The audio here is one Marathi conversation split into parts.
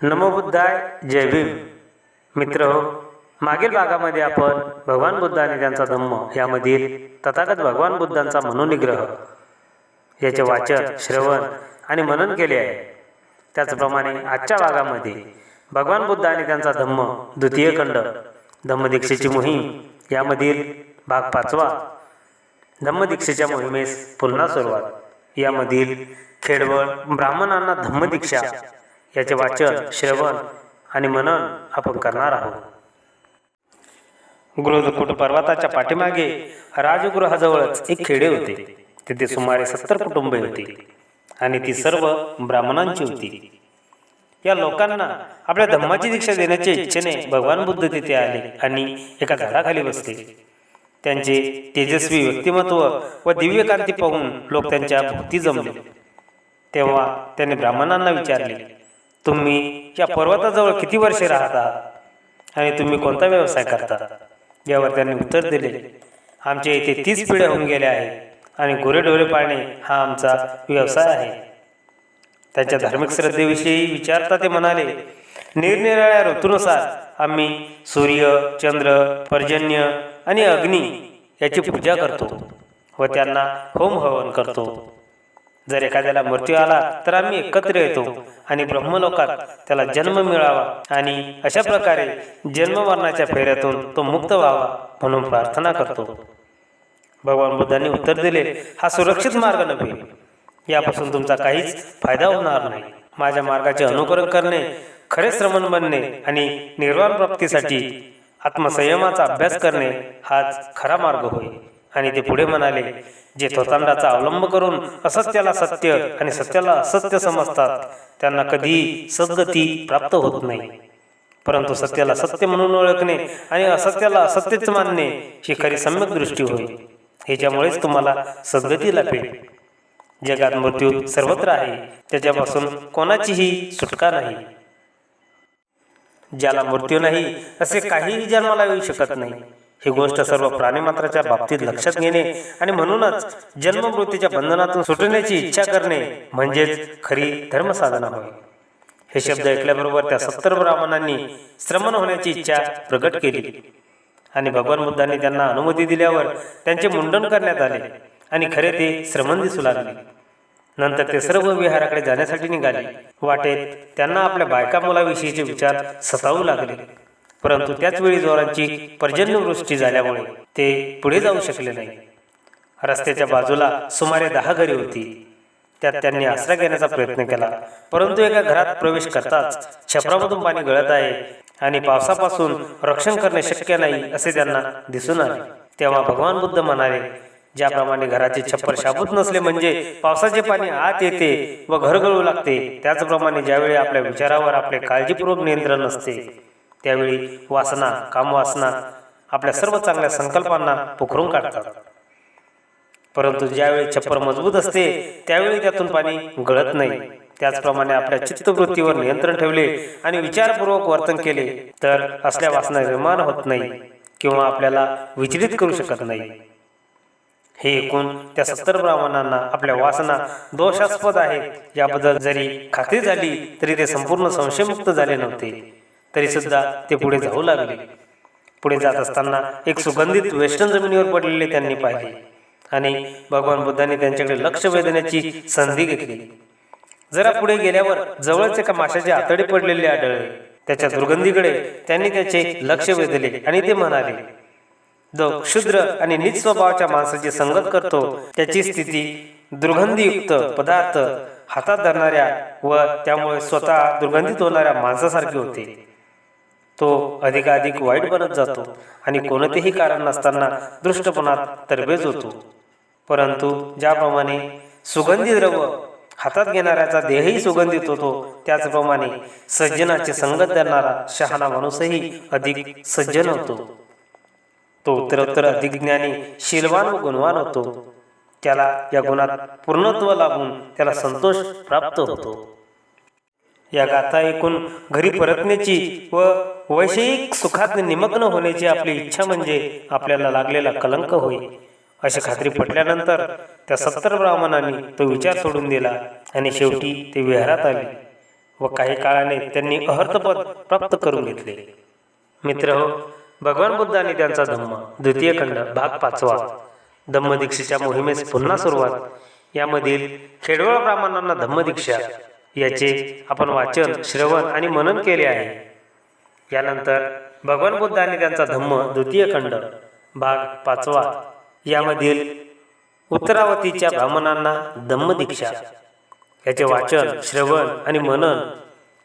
नमो बुद्धाय जय भीम. मित्र हो मागील भागामध्ये आपण भगवान बुद्ध आणि त्यांचा धम्म यामधील तथागत भगवान बुद्धांचा मनोनिग्रह याचे वाचन श्रवण आणि मनन केले आहे. त्याचप्रमाणे आजच्या भागामध्ये भगवान बुद्ध आणि त्यांचा धम्म द्वितीय खंड धम्मदीक्षेची मोहीम यामधील भाग पाचवा धम्मदीक्षेच्या मोहिमेस पुन्हा सुरुवात. यामधील खेडवळ ब्राह्मणांना धम्मदीक्षा याचे वाचन श्रवण आणि मनन आपण करणार आहोत. गुरुदकुट पर्वताच्या पाठीमागे राजगृहाजवळच एक खेडे होते. तिथे सुमारे सत्तर कुटुंबे होती आणि ती सर्व ब्राह्मणांची होती. या लोकांना आपल्या धम्माची दीक्षा देण्याच्या इच्छेने भगवान बुद्ध तिथे आले आणि एका झाडाखाली बसले. त्यांचे तेजस्वी व्यक्तिमत्व व दिव्य कांती पाहून लोक त्यांच्या भोवती जमले. तेव्हा त्यांनी ब्राह्मणांना विचारले तुम्ही या पर्वताजवळ किती वर्षे राहता? आणि तुम्ही कोणता व्यवसाय करता? यावर त्यांनी उत्तर दिले. आमच्या इथे तीस पिढ्या होऊन गेल्या आहेत आणि गुरेढोरे पाळणे हा आमचा व्यवसाय आहे. त्यांच्या धार्मिक श्रद्धेविषयी विचारता ते म्हणाले निरनिराळ्या ऋतूनुसार आम्ही सूर्य चंद्र पर्जन्य आणि अग्नी याची पूजा करतो व त्यांना होम हवन करतो. जर एखाद्याला मृत्यू आला तर आम्ही एकत्र येतो आणि ब्रह्मलोकात त्याला जन्म मिळावा आणि अशा प्रकारे जन्मवर्णाच्या फेऱ्यातून तो मुक्त व्हावा म्हणून प्रार्थना करतो. भगवान बुद्धांनी उत्तर दिले हा सुरक्षित मार्ग नव्हे. यापासून तुमचा काहीच फायदा होणार नाही. माझ्या मार्गाचे अनुकरण करणे खरे श्रमण बनणे आणि निर्वाण प्राप्तीसाठी आत्मसंयमाचा अभ्यास करणे हाच खरा मार्ग होय. आणि ते पुढे म्हणाले जे थोतांडाचा अवलंब करून असत्याला सत्य आणि सत्याला असत्य समजतात त्यांना कधीही सद्गती प्राप्त होत नाही. परंतु सत्याला सत्य म्हणून ओळखणे आणि असत्याला असत्यच मानणे ही खरी सम्यक दृष्टी होय. ह्याच्यामुळेच तुम्हाला सद्गती लाभेल. जगात मृत्यू सर्वत्र आहे त्याच्यापासून कोणाचीही सुटका नाही. ज्याला मृत्यू नाही असे काहीही जन्माला येऊ शकत नाही. ही गोष्ट सर्व प्राणीमात्राच्या बाबतीत लक्षात घेणे आणि म्हणूनच जन्म मृत्यूच्या बंधनातून सुटण्याची इच्छा करणे म्हणजेच खरी धर्मसाधना होय. हे शब्द ऐकल्याबरोबर त्या सत्तर ब्राह्मणांनी श्रमण होण्याची इच्छा प्रकट केली. आणि भगवान बुद्धांनी त्यांना अनुमती दिल्यावर त्यांचे मुंडन करण्यात आले आणि खरे ते श्रमण दिसू लागले. नंतर ते सर्व विहाराकडे जाण्यासाठी निघाले. वाटेत त्यांना आपल्या बायका मुलाविषयीचे विचार सतावू लागले. परंतु त्याच वेळी जोरांची पर्जन्यवृष्टी झाल्यामुळे ते पुढे जाऊ शकले नाही. रस्त्याच्या बाजूला सुमारे दहा घरे होती. त्यात त्यांनी आसरा घेण्याचा प्रयत्न केला. परंतु एका घरात प्रवेश करताच छपरामधून पाणी गळत आहे आणि पावसापासून रक्षण करणे शक्य नाही असे त्यांना दिसून आले. तेव्हा भगवान बुद्ध म्हणाले ज्याप्रमाणे घराचे छप्पर शाबूत नसले म्हणजे पावसाचे पाणी आत येते व घर गळू लागते. त्याचप्रमाणे ज्यावेळी आपल्या विचारावर आपले काळजीपूर्वक नियंत्रण नसते त्यावेळी वासना कामवासना आपल्या सर्व चांगल्या संकल्पांना पोखरून काढतात. परंतु ज्यावेळी छप्पर मजबूत असते त्यावेळी त्यातून पाणी गळत नाही. त्याचप्रमाणे आपल्या चित्तवृत्तीवर नियंत्रण ठेवले आणि विचारपूर्वक वर्तन केले तर असल्या वासना निर्माण होत नाही किंवा आपल्याला विचलित करू शकत नाही. हे एकूण त्या सत्तर ब्राह्मणांना आपल्या वासना दोषास्पद आहेत. याबद्दल जरी खात्री झाली तरी ते संपूर्ण संशयमुक्त झाले नव्हते. तरी सुद्धा ते पुढे जाऊ लागले. पुढे जात असताना एक सुगंधित वेस्टर्न जमिनीवर पडलेले त्यांनी पाहिले. आणि भगवान बुद्धांनी त्यांच्याकडे लक्ष वेधण्याची संधी घेतली. जरा पुढे गेल्यावर जवळच एका माशाचे आतडे पडलेले आढळले. त्याच्या दुर्गंधीकडे त्यांनी त्याचे लक्ष वेधले. आणि ते म्हणाले जो क्षुद्र आणि नीच स्वभावाच्या माणसाची संगत करतो. त्याची स्थिती दुर्गंधीयुक्त पदार्थ हातात धरणाऱ्या व त्यामुळे स्वतः दुर्गंधित होणाऱ्या माणसासारखे होते तो अधिकाधिक वाईट बनत जातो आणि कोणतेही कारण नसताना दृष्टपणात तरबेज होतो. परंतु ज्याप्रमाणे सुगंधी द्रव्य हातात घेणाऱ्याचा देहही सुगंधित होतो त्याचप्रमाणे सज्जनाची संगत धरणारा शहाणा माणूसही अधिक सज्जन होतो. तो उत्तरोत्तर अधिक ज्ञानी शीलवान व गुणवान होतो. त्याला या गुणात पूर्णत्व लाभून त्याला संतोष प्राप्त होतो. या गाथा ऐकून घरी परतण्याची व वैषयिक सुखात निमग्न होण्याची आपली इच्छा म्हणजे आपल्याला लागलेला कलंक होय. अशी खात्री पटल्यानंतर त्या सत्तर ब्राह्मणांनी तो विचार सोडून दिला आणि शेवटी ते विहारात आले व काही काळाने त्यांनी अहर्थपद प्राप्त करून घेतले. मित्र हो भगवान बुद्धाने त्यांचा धम्म द्वितीय खंड भाग पाचवा धम्मदीक्षेच्या मोहिमेस पुन्हा सुरुवात. यामधील खेडवळ ब्राह्मणांना धम्मदीक्षा याचे आपण वाचन श्रवण आणि मनन केले आहे. यानंतर भगवान बुद्धांनी त्यांचा धम्म द्वितीय खंड भाग पाचवा. यामधील उत्तरावतीच्या ब्राह्मणांना धम्मदीक्षा. याचे वाचन श्रवण आणि मनन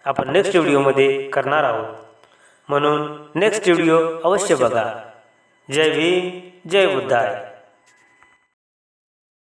आपण नेक्स्ट व्हिडिओमध्ये करणार आहोत. म्हणून नेक्स्ट व्हिडिओ अवश्य बघा. जय भीम जय बुद्धाय.